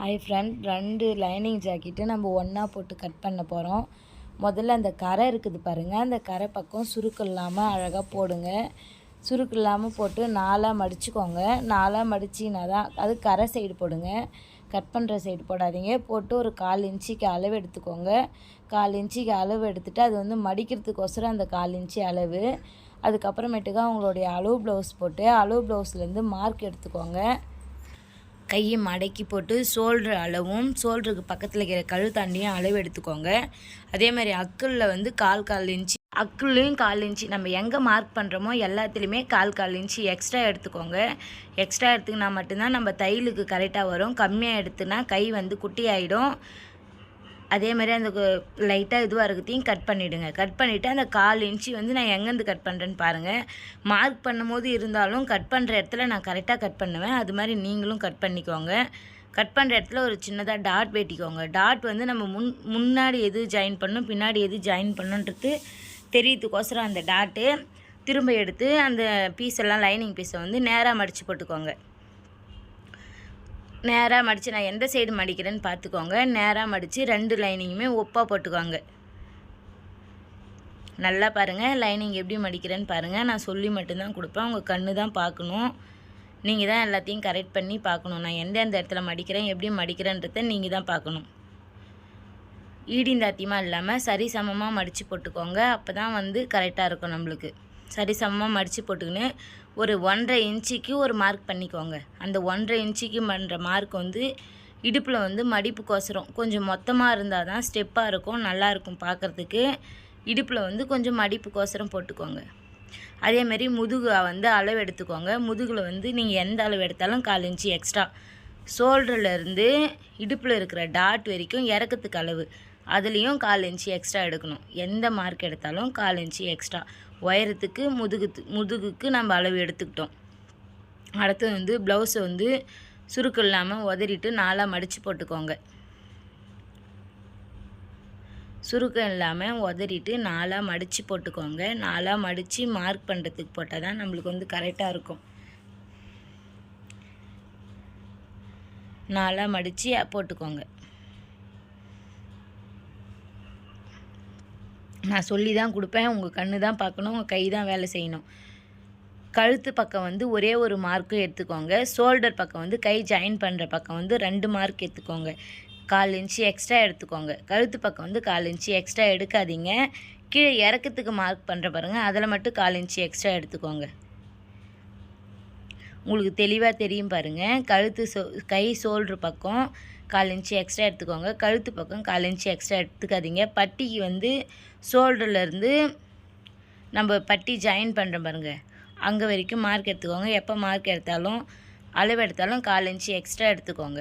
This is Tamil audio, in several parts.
ஹை ஃப்ரெண்ட் ரெண்டு லைனிங் ஜாக்கெட்டு நம்ம ஒன்றா போட்டு கட் பண்ண போகிறோம் முதல்ல அந்த கரை இருக்குது பாருங்கள் அந்த கரை பக்கம் சுருக்கு இல்லாமல் அழகாக போடுங்க. சுருக்கு இல்லாமல் போட்டு நாலாக மடிச்சுக்கோங்க. நாலாக மடிச்சினா தான் அது கரை சைடு போடுங்க. கட் பண்ணுற சைடு போடாதீங்க. போட்டு ஒரு கால் இன்ச்சிக்கு அளவு எடுத்துக்கோங்க. கால் இன்ச்சிக்கு அளவு எடுத்துகிட்டு அது வந்து மடிக்கிறதுக்கோசரம் அந்த கால் இன்ச்சி அளவு. அதுக்கப்புறமேட்டுக்கா அவங்களுடைய அளவு ப்ளவுஸ் போட்டு அளவு ப்ளவுஸ்லேருந்து மார்க் எடுத்துக்கோங்க. கையை மடக்கி போட்டு ஷோல்ட்ரு அளவும் சோல்டருக்கு பக்கத்தில் இருக்கிற கழுத்தாண்டியும் அளவு எடுத்துக்கோங்க அதே மாதிரி அக்குளில் வந்து கால் கால் இன்ச்சு அக்குள்ளையும் கால் இன்ச்சு நம்ம எங்கே மார்க் பண்ணுறோமோ எல்லாத்துலேயுமே கால் கால் இன்ச்சு எக்ஸ்ட்ரா எடுத்துக்கோங்க. எக்ஸ்ட்ரா எடுத்துக்கினா மட்டும்தான் நம்ம தையலுக்கு கரெக்டாக வரும். கம்மியாக எடுத்துனா கை வந்து குட்டி ஆகிடும் அதே மாதிரி அந்த லைட்டாக இதுவாக இருக்கத்தையும் கட் பண்ணிவிடுங்க கட் பண்ணிவிட்டு அந்த கால் இன்ச்சு வந்து நான் எங்கேருந்து கட் பண்ணுறேன்னு பாருங்கள் மார்க் பண்ணும்போது இருந்தாலும் கட் பண்ணுற இடத்துல நான் கரெக்டாக கட் பண்ணுவேன். அது மாதிரி நீங்களும் கட் பண்ணிக்கோங்க. கட் பண்ணுற இடத்துல ஒரு சின்னதாக டாட் வெட்டிக்கோங்க. டாட் வந்து நம்ம முன் முன்னாடி எது ஜாயின் பண்ணும் பின்னாடி எது ஜாயின் பண்ணணுன்றது தெரியறதுக்கோசரம் அந்த டாட்டு திரும்ப எடுத்து அந்த பீஸ் எல்லாம் லைனிங் பீஸை வந்து நேராக மடித்து போட்டுக்கோங்க. நேராக மடித்து நான் எந்த சைடு மடிக்கிறேன்னு பார்த்துக்கோங்க நேராக மடித்து ரெண்டு லைனிங்குமே ஒப்பாக போட்டுக்கோங்க. நல்லா பாருங்கள் லைனிங் எப்படி மடிக்கிறேன்னு பாருங்கள் நான் சொல்லி மட்டும்தான் கொடுப்பேன். உங்கள் கண்ணு தான் பார்க்கணும். நீங்கள் தான் எல்லாத்தையும் கரெக்ட் பண்ணி பார்க்கணும். நான் எந்தெந்த இடத்துல மடிக்கிறேன் எப்படி மடிக்கிறேன்றத நீங்கள் தான் பார்க்கணும். ஈடிந்தாத்தியமாக இல்லாமல் சரி சமமாக மடித்து போட்டுக்கோங்க. அப்போ தான் வந்து கரெக்டாக இருக்கும் நம்மளுக்கு. சரி சமமாக மடித்து போட்டுக்கின்னு ஒரு ஒன்றரை இன்ச்சுக்கு ஒரு மார்க் பண்ணிக்கோங்க. அந்த ஒன்றரை இன்ச்சுக்கு பண்ணுற மார்க் வந்து இடுப்பில் வந்து மடிப்புக்கோசரம் கொஞ்சம் மொத்தமாக இருந்தால் தான் ஸ்டெப்பாக இருக்கும் நல்லாயிருக்கும் பார்க்குறதுக்கு இடுப்பில் வந்து கொஞ்சம் மடிப்புக்கோசரம் போட்டுக்கோங்க. அதேமாரி முதுகு வந்து அளவு எடுத்துக்கோங்க. முதுகில் வந்து நீங்கள் எந்த அளவு எடுத்தாலும் கால் இன்ச்சு எக்ஸ்ட்ரா ஷோல்டர்லேருந்து இடுப்பில் இருக்கிற டாட் வரைக்கும் இறக்கத்துக்கு அளவு. அதுலேயும் கால் இன்ச்சு எக்ஸ்ட்ரா எடுக்கணும். எந்த மார்க் எடுத்தாலும் கால் இன்ச்சு எக்ஸ்ட்ரா உயரத்துக்கு முதுகு முதுகுக்கு நம்ம அளவு எடுத்துக்கிட்டோம். அடுத்தது வந்து ப்ளவுஸை வந்து சுருக்கு இல்லாமல் உதறிட்டு நாலாக மடித்து போட்டுக்கோங்க. சுருக்கம் இல்லாமல் உதறிட்டு நாலாக மடித்து போட்டுக்கோங்க. நாலாக மடித்து மார்க் பண்ணுறதுக்கு போட்டால் தான் நம்மளுக்கு வந்து கரெக்டாக இருக்கும். நாலாக மடித்து போட்டுக்கோங்க. நான் சொல்லி தான் கொடுப்பேன் உங்கள் கண்ணு தான் பார்க்கணும் உங்கள் கை தான் வேலை செய்யணும். கழுத்து பக்கம் வந்து ஒரே ஒரு மார்க்கு எடுத்துக்கோங்க. ஷோல்டர் பக்கம் வந்து கை ஜாயின் பண்ணுற பக்கம் வந்து ரெண்டு மார்க் எடுத்துக்கோங்க. கால் இன்ச்சு எக்ஸ்ட்ரா எடுத்துக்கோங்க. கழுத்து பக்கம் வந்து கால் இன்ச்சு எக்ஸ்ட்ரா எடுக்காதீங்க. கீழே இறக்கத்துக்கு மார்க் பண்ணுற பாருங்கள் அதில் மட்டும் கால் இன்ச்சு எக்ஸ்ட்ரா எடுத்துக்கோங்க. உங்களுக்கு தெளிவாக தெரியும் பாருங்கள் கழுத்து சோ கை ஷோல்ட்ரு பக்கம் கால் இன்ச்சு எக்ஸ்ட்ரா எடுத்துக்கோங்க. கழுத்து பக்கம் கால் இன்ச்சு எக்ஸ்ட்ரா எடுத்துக்காதீங்க. பட்டிக்கு வந்து ஷோல்டர்லேருந்து நம்ம பட்டி ஜாயின் பண்ணுற பாருங்க. அங்கே வரைக்கும் மார்க் எடுத்துக்கோங்க. எப்போ மார்க் எடுத்தாலும் அளவு எடுத்தாலும் கால் இன்ச்சு எக்ஸ்ட்ரா எடுத்துக்கோங்க.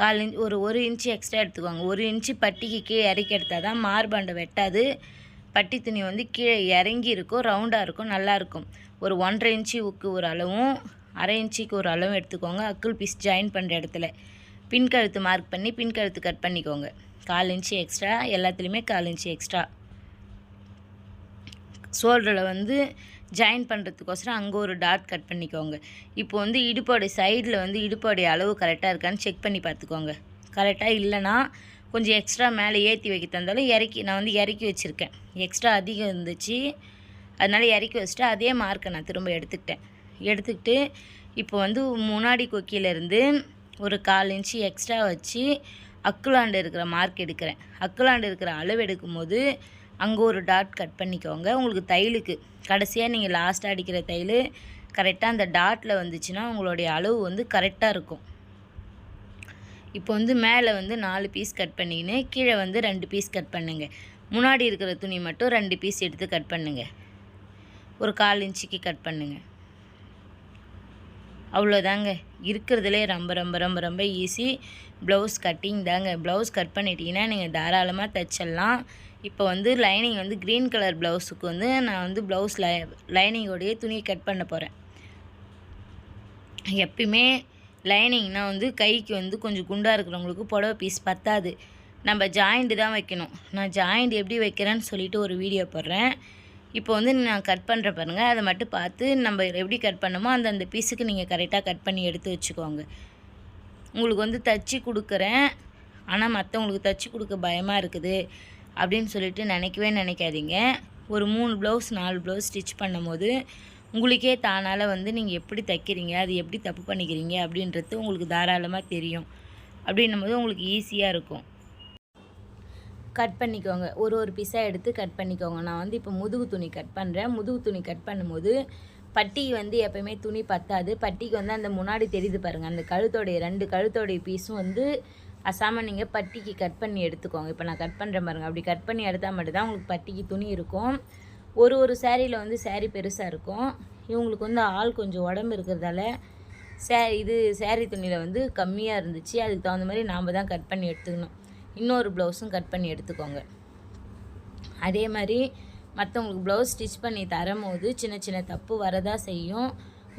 கால் இன்ச் ஒரு ஒரு இன்ச்சு எக்ஸ்ட்ரா எடுத்துக்கோங்க. ஒரு இன்ச்சு பட்டிக்கு கீழே இறக்கி எடுத்தால் தான் மார்பண்டை வெட்டாது. பட்டி துணி வந்து கீழே இறங்கி இருக்கும். ரவுண்டாக இருக்கும். நல்லாயிருக்கும் ஒரு ஒன்றரை இன்ச்சு உக்கு ஒரு அளவும் அரை இன்ச்சுக்கு ஒரு அளவும் எடுத்துக்கோங்க. அக்குள் பீஸ் ஜாயின் பண்ணுற இடத்துல. பின் கழுத்து மார்க் பண்ணி பின் கழுத்து கட் பண்ணிக்கோங்க. கால் இன்ச்சு எக்ஸ்ட்ரா எல்லாத்துலேயுமே கால் இன்ச்சு எக்ஸ்ட்ரா ஷோல்டரில் வந்து ஜாயின் பண்ணுறதுக்கோசரம் அங்கே ஒரு டாட் கட் பண்ணிக்கோங்க. இப்போ வந்து இடுப்போடைய சைடில் வந்து இடுப்போடைய அளவு கரெக்டாக இருக்கான்னு செக் பண்ணி பார்த்துக்கோங்க. கரெக்டாக இல்லைன்னா கொஞ்சம் எக்ஸ்ட்ரா மேலே ஏற்றி வைக்க தந்தாலும் இறக்கி நான் வந்து இறக்கி வச்சுருக்கேன். எக்ஸ்ட்ரா அதிகம் இருந்துச்சு. அதனால் இறக்கி வச்சுட்டு அதே மார்க்கை நான் திரும்ப எடுத்துக்கிட்டேன். எடுத்துக்கிட்டு இப்போ வந்து முன்னாடி கொக்கியிலேருந்து ஒரு கால் இன்ச்சு எக்ஸ்ட்ரா வச்சு அக்குலாண்டு இருக்கிற மார்க் எடுக்கிறேன். அக்குலாண்டு இருக்கிற அளவு எடுக்கும்போது அங்கே ஒரு டாட் கட் பண்ணிக்கோங்க. உங்களுக்கு தையலுக்கு கடைசியாக நீங்கள் லாஸ்ட்டாக அடிக்கிற தையல் கரெக்டாக அந்த டாட்டில் வந்துச்சுன்னா உங்களுடைய அளவு வந்து கரெக்டாக இருக்கும். இப்போ வந்து மேலே வந்து நாலு பீஸ் கட் பண்ணிக்கின்னு கீழே வந்து ரெண்டு பீஸ் கட் பண்ணுங்கள் முன்னாடி இருக்கிற துணி மட்டும் ரெண்டு பீஸ் எடுத்து கட் பண்ணுங்கள் ஒரு கால் இன்ச்சுக்கு கட் பண்ணுங்கள் அவ்வளோதாங்க. இருக்கிறதுலே ரொம்ப ரொம்ப ரொம்ப ரொம்ப ஈஸி ப்ளவுஸ் கட்டிங் தாங்க. ப்ளவுஸ் கட் பண்ணிட்டீங்கன்னா நீங்கள் தாராளமாக தைச்சிடலாம். இப்போ வந்து லைனிங் வந்து க்ரீன் கலர் ப்ளவுஸுக்கு வந்து நான் வந்து ப்ளவுஸ் லை லைனிங்கோடைய துணியை கட் பண்ண போகிறேன் எப்பயுமே லைனிங்னா வந்து கைக்கு வந்து கொஞ்சம் குண்டாக இருக்கிறவங்களுக்கு புடவை பீஸ் பத்தாது. நம்ம ஜாயிண்ட்டு தான் வைக்கணும். நான் ஜாயிண்ட் எப்படி வைக்கிறேன்னு சொல்லிட்டு ஒரு வீடியோ போடுறேன். இப்போ வந்து நான் கட் பண்ணுற பாருங்கள் அதை மட்டும் பார்த்து நம்ம எப்படி கட் பண்ணமோ அந்தந்த பீஸுக்கு நீங்கள் கரெக்டாக கட் பண்ணி எடுத்து வச்சுக்கோங்க. உங்களுக்கு வந்து தச்சு கொடுக்குறேன். ஆனால் மற்றவங்களுக்கு தச்சு கொடுக்க பயமாக இருக்குது அப்படின்னு சொல்லிட்டு நினைக்கவே நினைக்காதீங்க. ஒரு மூணு ப்ளவுஸ் நாலு ப்ளவுஸ் ஸ்டிச் பண்ணும்போது உங்களுக்கே தானால் வந்து நீங்கள் எப்படி தைக்கிறீங்க அது எப்படி தப்பு பண்ணிக்கிறீங்க அப்படின்றது உங்களுக்கு தாராளமாக தெரியும். அப்படின்னும் போது உங்களுக்கு ஈஸியாக இருக்கும். கட் பண்ணிக்கோங்க. ஒரு ஒரு பீஸாக எடுத்து கட் பண்ணிக்கோங்க. நான் வந்து இப்போ முதுகு துணி கட் பண்ணுறேன் முதுகு துணி கட் பண்ணும்போது பட்டி வந்து எப்பயுமே துணி பத்தாது. பட்டிக்கு வந்து அந்த முன்னாடி தெரியுது பாருங்கள் அந்த கழுத்தோடைய ரெண்டு கழுத்தோடைய பீஸும் வந்து அசாமல் நீங்கள் பட்டிக்கு கட் பண்ணி எடுத்துக்கோங்க. இப்போ நான் கட் பண்ணுறேன் பாருங்கள் அப்படி கட் பண்ணி எடுத்தால் மட்டும்தான் உங்களுக்கு பட்டிக்கு துணி இருக்கும். ஒரு ஒரு சேரீயில் வந்து சேரீ பெருசாக இருக்கும். இவங்களுக்கு வந்து ஆள் கொஞ்சம் உடம்பு இருக்கிறதால சே இது சேரீ துணியில் வந்து கம்மியாக இருந்துச்சு. அதுக்கு தகுந்த மாதிரி நாம் தான் கட் பண்ணி எடுத்துக்கணும். இன்னொரு ப்ளவுஸும் கட் பண்ணி எடுத்துக்கோங்க. அதே மாதிரி மற்றவங்களுக்கு ப்ளவுஸ் ஸ்டிச் பண்ணி தரும்போது சின்ன சின்ன தப்பு வரதா செய்யும்.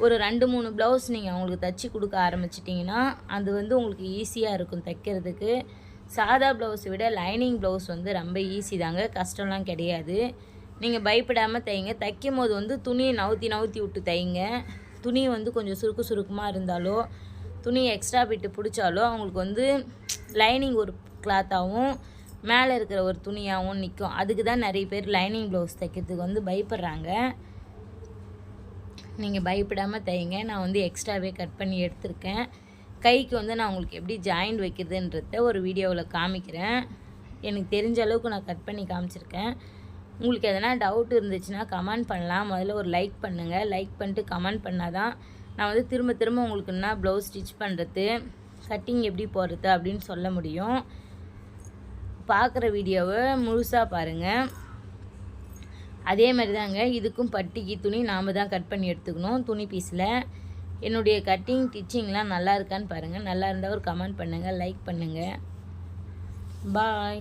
ஒரு ரெண்டு மூணு ப்ளவுஸ் நீங்கள் அவங்களுக்கு தச்சு கொடுக்க ஆரம்பிச்சிட்டிங்கன்னா அது வந்து உங்களுக்கு ஈஸியாக இருக்கும் தைக்கிறதுக்கு. சாதா ப்ளவுஸை விட லைனிங் ப்ளவுஸ் வந்து ரொம்ப ஈஸி தாங்க. கஷ்டம்லாம் கிடையாது. நீங்கள் பயப்படாமல் தைங்க. தைக்கும் போது வந்து துணியை நவுத்தி நவுத்தி விட்டு தைங்க. துணி வந்து கொஞ்சம் சுருக்கு சுருக்கமாக இருந்தாலோ துணி எக்ஸ்ட்ரா பிட்டு பிடிச்சாலோ அவங்களுக்கு வந்து லைனிங் ஒரு கிளாத்தாகவும் மேலே இருக்கிற ஒரு துணியாகவும் நிற்கும் அதுக்கு தான் நிறைய பேர் லைனிங் ப்ளவுஸ் தைக்கிறதுக்கு வந்து பயப்படுறாங்க. நீங்கள் பயப்படாமல் தைங்க. நான் வந்து எக்ஸ்ட்ராவே கட் பண்ணி எடுத்திருக்கேன். கைக்கு வந்து நான் உங்களுக்கு எப்படி ஜாயிண்ட் வைக்கிறதுன்றத ஒரு வீடியோவில் காமிக்கிறேன். எனக்கு தெரிஞ்ச அளவுக்கு நான் கட் பண்ணி காமிச்சிருக்கேன். உங்களுக்கு எதனா டவுட் இருந்துச்சுன்னா கமெண்ட் பண்ணலாம். முதல்ல ஒரு லைக் பண்ணுங்கள் லைக் பண்ணிட்டு கமெண்ட் பண்ணால் தான் நான் வந்து திரும்ப திரும்ப உங்களுக்கு என்ன ப்ளவுஸ் ஸ்டிச் பண்ணுறது கட்டிங் எப்படி போடுறது அப்படின்னு சொல்ல முடியும். பார்க்குற வீடியோவை முழுசாக பாருங்கள் அதே மாதிரி தாங்க இதுக்கும் பட்டிக்கு துணி நாம் தான் கட் பண்ணி எடுத்துக்கணும் துணி பீஸில். என்னுடைய கட்டிங் டிச்சிங்லாம் நல்லா இருக்கான்னு பாருங்கள் நல்லா இருந்தால் ஒரு கமெண்ட் பண்ணுங்கள் லைக் பண்ணுங்கள் பாய்.